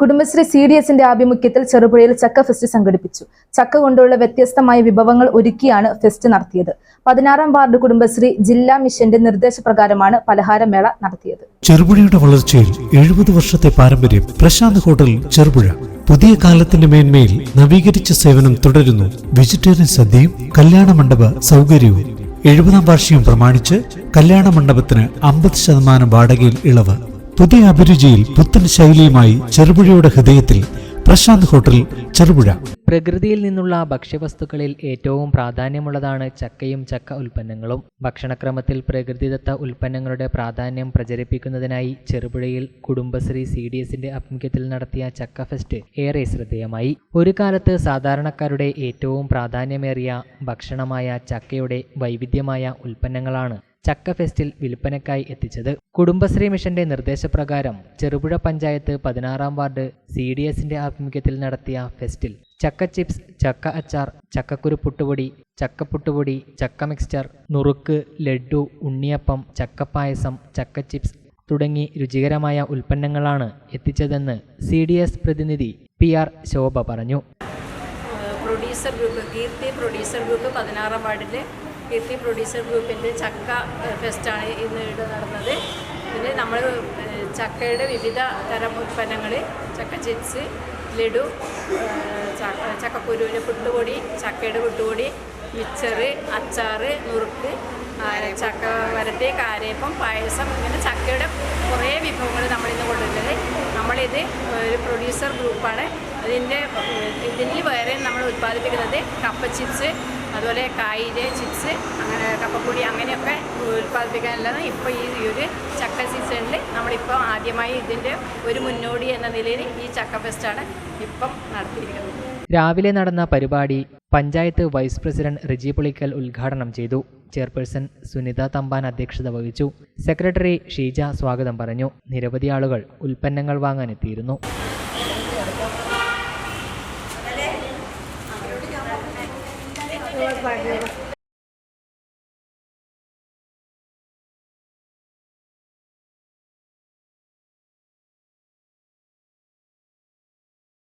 Kudumbashree C D എസിന്റെ ആഭിമുഖ്യത്തിൽ ചെറുപുഴയിൽ ചക്ക ഫെസ്റ്റ് സംഘടിപ്പിച്ചു. ചക്ക കൊണ്ടുള്ള വ്യത്യസ്തമായ വിഭവങ്ങൾ ഒരുക്കിയാണ് ഫെസ്റ്റ് നടത്തിയത്. പതിനാറാം വാർഡ് കുടുംബശ്രീ ജില്ലാ മിഷന്റെ നിർദ്ദേശപ്രകാരമാണ് പലഹാരമേള നടത്തിയത്. ചെറുപുഴയുടെ വളർച്ചയിൽ എഴുപത് വർഷത്തെ പാരമ്പര്യം പ്രശാന്ത് ഹോട്ടൽ ചെറുപുഴ. പുതിയ കാലത്തിന്റെ മേന്മയിൽ നവീകരിച്ച സേവനം തുടരുന്നു. വെജിറ്റേറിയൻ സദ്യയും കല്യാണ മണ്ഡപ സൗകര്യവും. എഴുപതാം വാർഷികം പ്രമാണിച്ച് കല്യാണ മണ്ഡപത്തിന് അമ്പത് ശതമാനം വാടകയിൽ ഇളവ്. പുതിയ അഭിരുചിയിൽ പുത്തൻ ശൈലിയുമായി ചെറുപുഴയുടെ ഹൃദയത്തിൽ പ്രശാന്ത് ഹോട്ടൽ ചെറുപുഴ. പ്രകൃതിയിൽ നിന്നുള്ള ഭക്ഷ്യവസ്തുക്കളിൽ ഏറ്റവും പ്രാധാന്യമുള്ളതാണ് ചക്കയും ചക്ക ഉൽപ്പന്നങ്ങളും. ഭക്ഷണക്രമത്തിൽ പ്രകൃതിദത്ത ഉൽപ്പന്നങ്ങളുടെ പ്രാധാന്യം പ്രചരിപ്പിക്കുന്നതിനായി ചെറുപുഴയിൽ കുടുംബശ്രീ സി ഡി എസിന്റെ ആഭിമുഖ്യത്തിൽ നടത്തിയ ചക്ക ഫെസ്റ്റ് ഏറെ ശ്രദ്ധേയമായി. ഒരു കാലത്ത് സാധാരണക്കാരുടെ ഏറ്റവും പ്രാധാന്യമേറിയ ഭക്ഷണമായ ചക്കയുടെ വൈവിധ്യമായ ഉൽപ്പന്നങ്ങളാണ് ചക്ക ഫെസ്റ്റിൽ വിൽപ്പനക്കായി എത്തിച്ചത്. കുടുംബശ്രീ മിഷന്റെ നിർദ്ദേശപ്രകാരം ചെറുപുഴ പഞ്ചായത്ത് പതിനാറാം വാർഡ് സി ഡി എസിന്റെ ആഭിമുഖ്യത്തിൽ നടത്തിയ ഫെസ്റ്റിൽ ചക്ക ചിപ്സ് ചക്ക അച്ചാർ ചക്കക്കുരു പുട്ടുപൊടി ചക്കപ്പുട്ടുപൊടി ചക്ക മിക്സ്ചർ നുറുക്ക് ലഡ്ഡു ഉണ്ണിയപ്പം ചക്കപ്പായസം ചക്ക ചിപ്സ് തുടങ്ങി രുചികരമായ ഉൽപ്പന്നങ്ങളാണ് എത്തിച്ചതെന്ന് സി ഡി എസ് പ്രതിനിധി പി ആർ ശോഭ പറഞ്ഞു. Producer group Keerthi producer group പതിനാറാം വാർഡിലെ കീർത്തി പ്രൊഡ്യൂസർ ഗ്രൂപ്പിന്റെ ചക്ക ഫെസ്റ്റാണ് ഇന്ന് ഇവിടെ നടന്നത്. ഇതിൽ നമ്മൾ ചക്കയുടെ വിവിധ തരം ഉൽപ്പന്നങ്ങൾ ചക്ക ചിപ്സ് ലഡു ചക്ക ചക്കക്കുരുവിന്റെ പുട്ടുപൊടി ചക്കയുടെ പുട്ടുപൊടി മിച്ചറ് അച്ചാറ് നുറുക്ക് ചക്ക വരട്ടി കാരേപ്പം പായസം ഇങ്ങനെ ചക്കയുടെ കുറേ വിഭവങ്ങൾ നമ്മളിന്ന് കൊണ്ടുവരുന്നത്. നമ്മളിത് ഒരു പ്രൊഡ്യൂസർ ഗ്രൂപ്പാണ്. അതിന്റെ ഇതിന് വേറെ നമ്മൾ ഉത്പാദിപ്പിക്കുന്നത് കപ്പ ചിപ്സ് അതുപോലെ കായിൽ ചിപ്സ് അങ്ങനെ കപ്പപ്പൊടി അങ്ങനെയൊക്കെ ഉൽപ്പാദിപ്പിക്കാനുള്ളത് ഇപ്പോൾ ഈ ഒരു ചക്ക സീസണിൽ നമ്മളിപ്പോൾ ആദ്യമായി ഇതിന്റെ ഒരു മുന്നോടി എന്ന നിലയിൽ ഈ ചക്ക ഫെസ്റ്റാണ് ഇപ്പം നടത്തിയിരിക്കുന്നത്. രാവിലെ നടന്ന പരിപാടി പഞ്ചായത്ത് വൈസ് പ്രസിഡന്റ് റിജി പുളിക്കൽ ഉദ്ഘാടനം ചെയ്തു. ചെയർപേഴ്സൺ സുനിത തമ്പാൻ അധ്യക്ഷത വഹിച്ചു. സെക്രട്ടറി ഷീജ സ്വാഗതം പറഞ്ഞു. നിരവധി ആളുകൾ ഉൽപ്പന്നങ്ങൾ വാങ്ങാനെത്തിയിരുന്നു.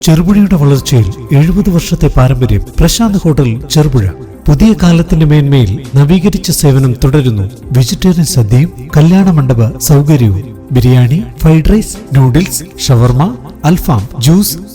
ചെറുപുഴയുടെ വളർച്ചയിൽ എഴുപത് വർഷത്തെ പാരമ്പര്യം പ്രശാന്ത് ഹോട്ടൽ ചെറുപുഴ. പുതിയ കാലത്തിന്റെ മേന്മയിൽ നവീകരിച്ച സേവനം തുടരുന്നു. വെജിറ്റേറിയൻ സദ്യയും കല്യാണ മണ്ഡപ സൗകര്യവും. ബിരിയാണി ഫ്രൈഡ് റൈസ് നൂഡിൽസ് ഷവർമ അൽഫാം ജ്യൂസ്